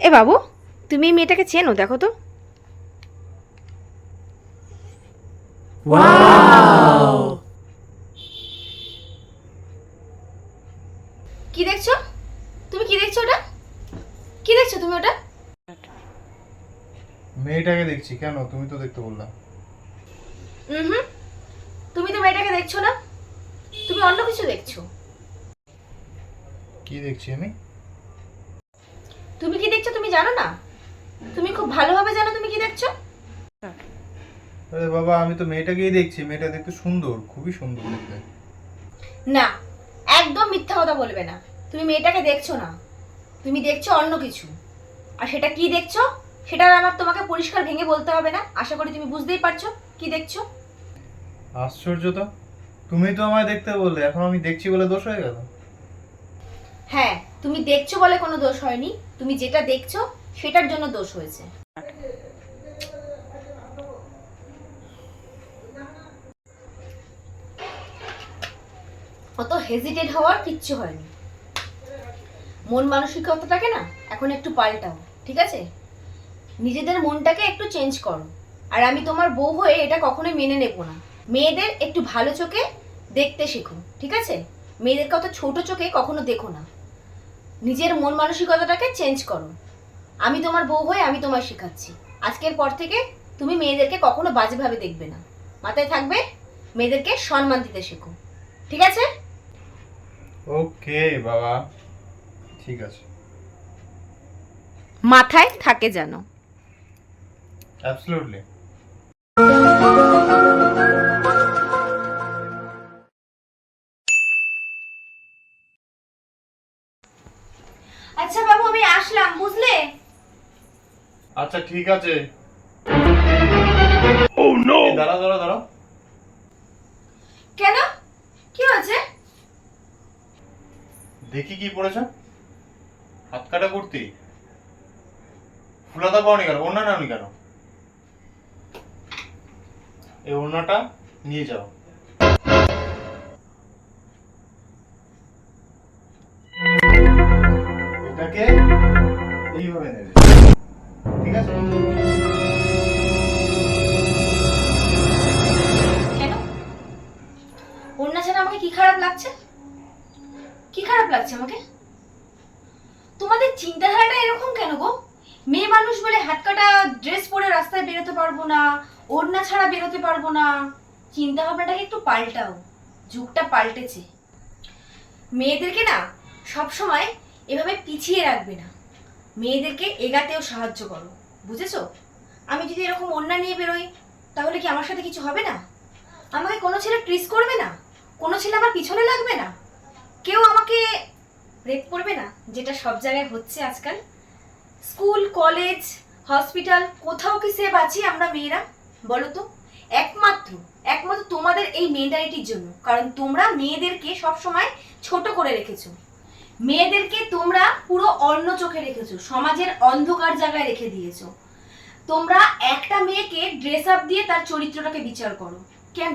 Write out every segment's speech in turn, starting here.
এ বাবু তুমি এই মেয়েটাকে চেনো দেখো তো। কি দেখছ? তুমি কি দেখছ ওটা? কি দেখছ তুমি ওটা? মেয়েটাকে দেখছি কেন? তুমি তো দেখতে বললা। হুম। তুমি তো মেয়েটাকে দেখছ না? তুমি অন্য কিছু দেখছ। কি দেখছি আমি? তুমি কি দেখছ? তুমি জানো না? তুমি খুব ভালোভাবে জানো তুমি কি দেখছ? আরে বাবা আমি তো মেয়েটাকেই দেখছি। মেয়েটা দেখতে সুন্দর খুবই সুন্দর দেখতে। না একদম মিথ্যা কথা বলবে না। তুমি মেয়েটাকে দেখছ না। তুমি দেখছ অন্য কিছু। আর সেটা কি দেখছ? সেটা আমার তোমাকে পরিষ্কার ভেঙে বলতে হবে না। আশা করি তুমি বুঝতেই পারছ কি দেখছ। আশ্চর্য তো। তুমি তো আমায় দেখতে বললে এখন আমি দেখছি বলে দোষ হয়ে গেল। হ্যাঁ তুমি দেখছ বলে কোনো দোষ হয়নি। তুমি যেটা দেখছ, সেটার জন্য দোষ হয়েছে। অত হেজিটেট হওয়ার কিচ্ছু হয়নি। মন মানসিকতাটাকে না, এখন একটু পাল্টাও, ঠিক আছে? নিজেদের মনটাকে একটু চেঞ্জ করো। আর আমি তোমার বউ হয়ে এটা কখনোই মেনে নেব না। মেয়েদের একটু ভালো চোখে দেখতে শেখো, ঠিক আছে? মেয়েদের কথা ছোট চোখে কখনো দেখো না। নিজের মন মানসিকতাটাকে চেঞ্জ করো। আমি তোমার বউ হয়ে আমি তোমায় শেখাচ্ছি। আজকের পর থেকে তুমি মেয়েদেরকে কখনো বাজেভাবে দেখবে না। মাথায় থাকবে মেয়েদেরকে সম্মান দিতে শেখো। ঠিক আছে? ওকে বাবা। ঠিক আছে। মাথায় থাকে যেন। অ্যাবসলিউটলি আচ্ছা ঠিক আছে। এই দাঁড়া দাঁড়া দাঁড়া কেন? কি হয়েছে? দেখি কি পড়েছ। হাত কাটা কুর্তি। ফুলাতা পাওনি কেন? ওড়না নাওনি কেন? এই ওড়নাটা নিয়ে যাও। খারাপ লাগছে? কি খারাপ লাগছে আমাকে? তোমাদের চিন্তাধারাটা এরকম কেন গো? মেয়ে মানুষ বলে হাত কাটা ড্রেস পরে রাস্তায় বেরোতে পারব না, ওড়না ছাড়া বেরোতে পারব না। চিন্তা ভাবনাটাকে একটু পাল্টাও, যুগটা পাল্টেছে। মেয়েদেরকে না সব সময় এভাবে পিছিয়ে রাখবে না। মেয়েদেরকে এগাতেও সাহায্য করো, বুঝেছ? আমি যদি এরকম ওড়না নিয়ে বেরোই, তাহলে কি আমার সাথে কিছু হবে না? আমাকে কোনো ছেলে ট্রিস করবে না? কোনো ছেলে আমার পিছনে লাগবে না। কেউ আমাকে রেপ করবে না, যেটা সব জায়গায় হচ্ছে আজকাল। স্কুল কলেজ হসপিটাল কোথাও কি সেভ আছি আমরা মেয়েরা? বলো তো। একমাত্র একমাত্র তোমাদের এই মেন্টালিটির জন্য। কারণ তোমরা মেয়েদেরকে সবসময় ছোট করে রেখেছো। মেয়েদেরকে তোমরা পুরো অন্য চোখে রেখেছো, সমাজের অন্ধকার জায়গায় রেখে দিয়েছ। তোমরা একটা মেয়েকে ড্রেস আপ দিয়ে তার চরিত্রটাকে বিচার করো। কেন?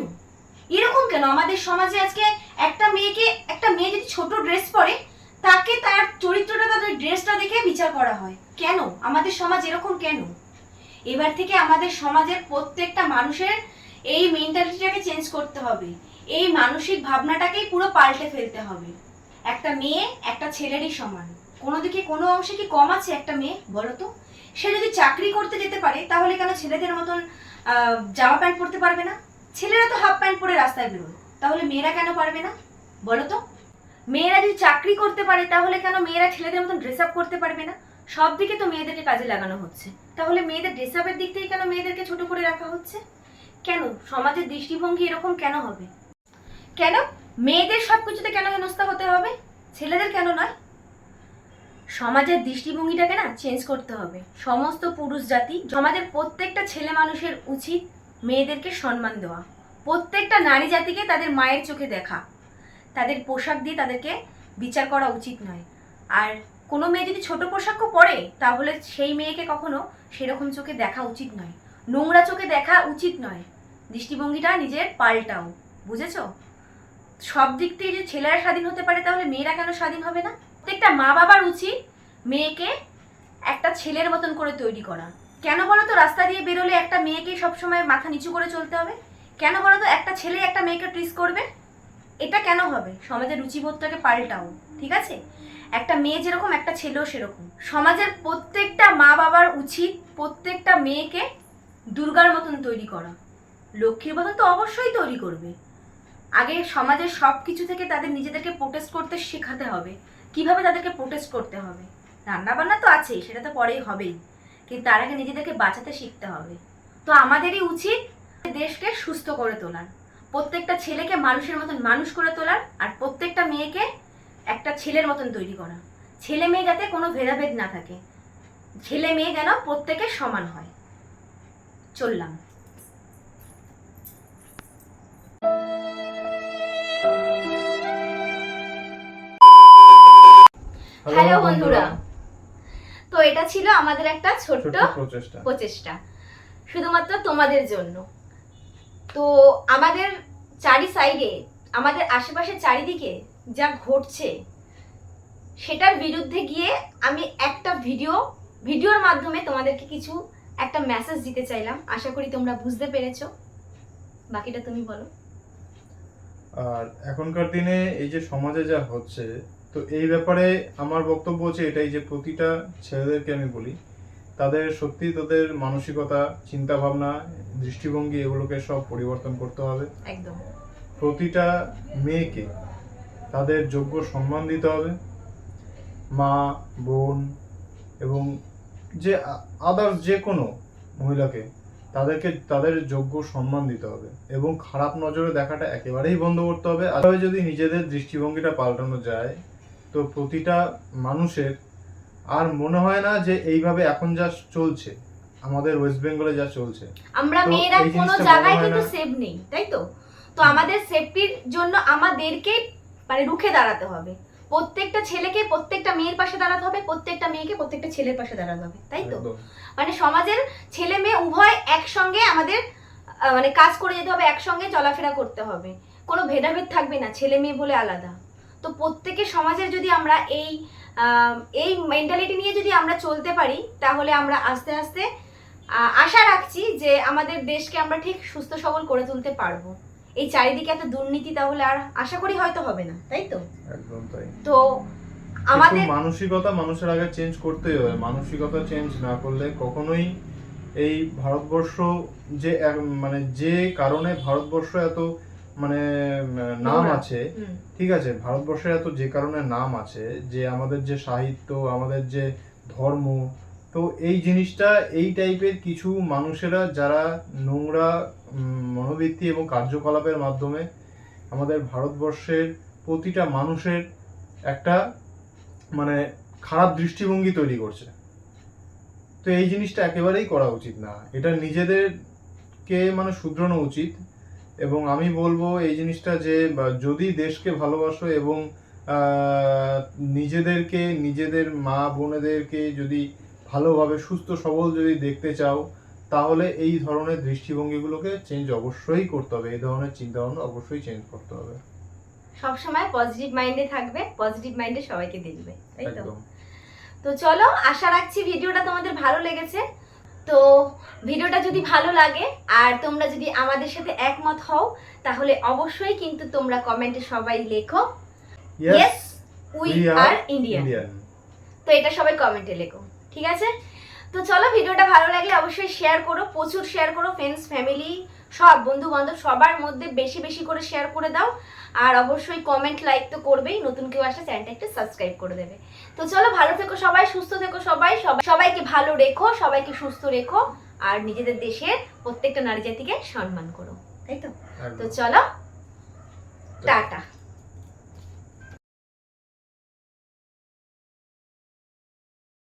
এরকম কেন? আমাদের সমাজে আজকে একটা মেয়েকে, একটা মেয়ে যদি ছোট ড্রেস পরে, তাকে তার চরিত্রটা, তাদের ড্রেসটা দেখে বিচার করা হয়। কেন? আমাদের সমাজ এরকম কেন? এবার থেকে আমাদের সমাজের প্রত্যেকটা মানুষের এই মেন্টালিটিটাকে চেঞ্জ করতে হবে। এই মানসিক ভাবনাটাকেই পুরো পাল্টে ফেলতে হবে। একটা মেয়ে একটা ছেলেরই সমান। কোনো দিকে কোনো অংশে কি কম আছে একটা মেয়ে, বলো তো? সে যদি চাকরি করতে যেতে পারে, তাহলে কেন ছেলেদের মতন জামা প্যান্ট পরতে পারবে না? ছেলেরা তো হাফ প্যান্ট পরে রাস্তায় বেরোয়। তাহলে মেয়েরা কেন পারবে না? বলো তো। মেয়েরা যদি চাকরি করতে পারে, তাহলে কেন মেয়েরা ছেলেদের মতন ড্রেস আপ করতে পারবে না? সব দিকে তো মেয়েদেরকে কাজে লাগানো হচ্ছে। তাহলে মেয়েদের ড্রেস আপের দিক থেকে কেন মেয়েদেরকে ছোট করে রাখা হচ্ছে? কেন? সমাজের দৃষ্টিভঙ্গি এরকম কেন হবে? কেন? মেয়েদের সব কিছুতে কেন হেনস্থা হতে হবে? ছেলেদের কেন নয়? সমাজের দৃষ্টিভঙ্গিটাকে না চেঞ্জ করতে হবে। সমস্ত পুরুষ জাতি, সমাজের প্রত্যেকটা ছেলে মানুষের উচিত মেয়েদেরকে সম্মান দেওয়া। প্রত্যেকটা নারী জাতিকে তাদের মায়ের চোখে দেখা। তাদের পোশাক দিয়ে তাদেরকে বিচার করা উচিত নয়। আর কোনো মেয়ে যদি ছোট পোশাকও পরে, তাহলে সেই মেয়েকে কখনো সেরকম চোখে দেখা উচিত নয়। নোংরা চোখে দেখা উচিত নয়। দৃষ্টিভঙ্গিটা নিজের পাল্টাও। বুঝেছ? সব দিক থেকে যদি ছেলেরা স্বাধীন হতে পারে, তাহলে মেয়েরা কেন স্বাধীন হবে না? প্রত্যেকটা মা বাবার উচিত মেয়েকে একটা ছেলের মতন করে তৈরি করা। কেন বলো তো রাস্তা দিয়ে বেরোলে একটা মেয়েকে সবসময় মাথা নিচু করে চলতে হবে? কেন বলো তো একটা ছেলে একটা মেয়েকে ট্রিস করবে? এটা কেন হবে? সমাজের রুচিবোধটাকে পাল্টাও, ঠিক আছে? একটা মেয়ে যেরকম, একটা ছেলেও সেরকম। সমাজের প্রত্যেকটা মা বাবার উচিত প্রত্যেকটা মেয়েকে দুর্গার মতন তৈরি করা। লক্ষ্মীর মতন তো অবশ্যই তৈরি করবে। আগে সমাজের সব কিছু থেকে তাদের নিজেদেরকে প্রোটেস্ট করতে শেখাতে হবে। কীভাবে তাদেরকে প্রোটেস্ট করতে হবে? রান্না বান্না তো আছেই, সেটা তো পরেই হবেই। কিন্তু তার আগে নিজেদেরকে বাঁচাতে শিখতে হবে। তো আমাদেরই উচিত দেশকে সুস্থ করে তোলার। প্রত্যেকটা ছেলেকে মানুষের মতন মানুষ করে তোলার আর প্রত্যেকটা মেয়েকে একটা ছেলের মতন তৈরি করা। ছেলে মেয়ে যাতে কোনো ভেদাভেদ না থাকে। ছেলে মেয়ে যেন প্রত্যেকের সমান হয়। চললাম। হ্যালো বন্ধুরা। এটা ছিল আমাদের একটা ছোট্ট প্রচেষ্টা। শুধুমাত্র তোমাদের জন্য। তো আমাদের চারি সাইডে আমাদের আশেপাশে চারিদিকে যা ঘটছে সেটার বিরুদ্ধে গিয়ে আমি একটা ভিডিও ভিডিওর মাধ্যমে তোমাদেরকে কিছু একটা মেসেজ দিতে চাইলাম। আশা করি তোমরা বুঝতে পেরেছ। বাকিটা তুমি বলো। আর এখনকার দিনে এই যে সমাজে যা হচ্ছে তো এই ব্যাপারে আমার বক্তব্য হচ্ছে এটাই যে প্রতিটা ছেলেদেরকে আমি বলি তাদের সত্যি তাদের মানসিকতা চিন্তা ভাবনা দৃষ্টিভঙ্গি এগুলোকে সব পরিবর্তন করতে হবে। একদম। প্রতিটা মেয়েকে তাদের যোগ্য সম্মান দিতে হবে। মা বোন এবং যে আদার্স যে কোনো মহিলাকে তাদেরকে তাদের যোগ্য সম্মান দিতে হবে এবং খারাপ নজরে দেখাটা একেবারেই বন্ধ করতে হবে। আর যদি নিজেদের দৃষ্টিভঙ্গিটা পাল্টানো যায় তো প্রতিটা মানুষের আর মনে হয় না যে এইভাবে এখন যা চলছে আমাদের ওয়েস্ট বেঙ্গলে যা চলছে। আমরা মেয়েরা কোনো জায়গায় কিন্তু সেফ নেই তাই তো? তো আমাদের সেফটির জন্য আমাদেরকে মানে রুখে দাঁড়াতে হবে। প্রত্যেকটা ছেলেকে প্রত্যেকটা মেয়ের পাশে দাঁড়াতে হবে প্রত্যেকটা মেয়েকে প্রত্যেকটা ছেলের পাশে দাঁড়াতে হবে তাই তো? মানে সমাজের ছেলে মেয়ে উভয় একসঙ্গে আমাদের মানে কাজ করে যেতে হবে একসঙ্গে চলাফেরা করতে হবে। কোনো ভেদাভেদ থাকবে না ছেলে মেয়ে বলে আলাদা। তো প্রত্যেকের সমাজের যদি আমরা এই এই মেন্টালিটি নিয়ে যদি আমরা চলতে পারি তাহলে আমরা আস্তে আস্তে আশা রাখছি যে আমাদের দেশকে আমরা ঠিক সুস্থ সবল করে তুলতে পারব। এই চারিদিকে এত দুর্নীতি তাহলে আর আশা করি হয়তো হবে না তাই তো? একদম তাই। তো আমাদের মানসিকতা মানুষের আগে চেঞ্জ করতেই হবে। মানসিকতা চেঞ্জ না করলে কখনোই এই ভারতবর্ষ যে মানে যে কারণে ভারতবর্ষ এত মানে নাম আছে ঠিক আছে ভারতবর্ষের এত যে কারণে নাম আছে যে আমাদের যে সাহিত্য আমাদের যে ধর্ম তো এই জিনিসটা এই টাইপের কিছু মানুষেরা যারা নোংরা মনোবৃত্তি এবং কার্যকলাপের মাধ্যমে আমাদের ভারতবর্ষের প্রতিটা মানুষের একটা মানে খারাপ দৃষ্টিভঙ্গি তৈরি করছে। তো এই জিনিসটা একেবারেই করা উচিত না। এটা নিজেদেরকে মানে শুধরানো উচিত। এবং আমি বলব এই জিনিসটা যে যদি দেশকে ভালোবাসো এবং নিজেদেরকে নিজেদের মা বোনেদেরকে যদি ভালোভাবে সুস্থ সবল যদি দেখতে চাও তাহলে এই ধরনের দৃষ্টিভঙ্গিগুলোকে চেঞ্জ অবশ্যই করতে হবে। এই ধরনের চিন্তা ভাবনা অবশ্যই চেঞ্জ করতে হবে। সবসময় পজিটিভ মাইন্ডে থাকবে পজিটিভ মাইন্ডে সবাইকে দেখবে তাই তো? একদম। তো চলো আশা রাখছি ভিডিওটা তোমাদের ভালো লেগেছে। তো ভিডিওটা যদি ভালো লাগে আর তোমরা যদি আমাদের সাথে একমত হও তাহলে অবশ্যই কিন্তু তোমরা কমেন্টে সবাই লেখো ইয়েস উই আর ইন্ডিয়ান তো এটা সবাই কমেন্টে লেখো ঠিক আছে? তো চলো ভিডিওটা ভালো লাগলে অবশ্যই শেয়ার করো প্রচুর শেয়ার করো ফ্রেন্ডস ফ্যামিলি সব বন্ধু বান্ধব সবার মধ্যে বেশি বেশি করে শেয়ার করে দাও। আর অবশ্যই কমেন্ট লাইক তো করবেই নতুন কেউ আসলে চ্যানেলটা একটু সাবস্ক্রাইব করে দেবে। তো চলো ভালো থেকো সবাই সুস্থ থেকো সবাই সবাই সবাইকে ভালো রেখো সবাইকে সুস্থ রেখো আর নিজেদের দেশের প্রত্যেকটা নারী জাতিকে সম্মান করো তাই তো? তো চলো টাটা।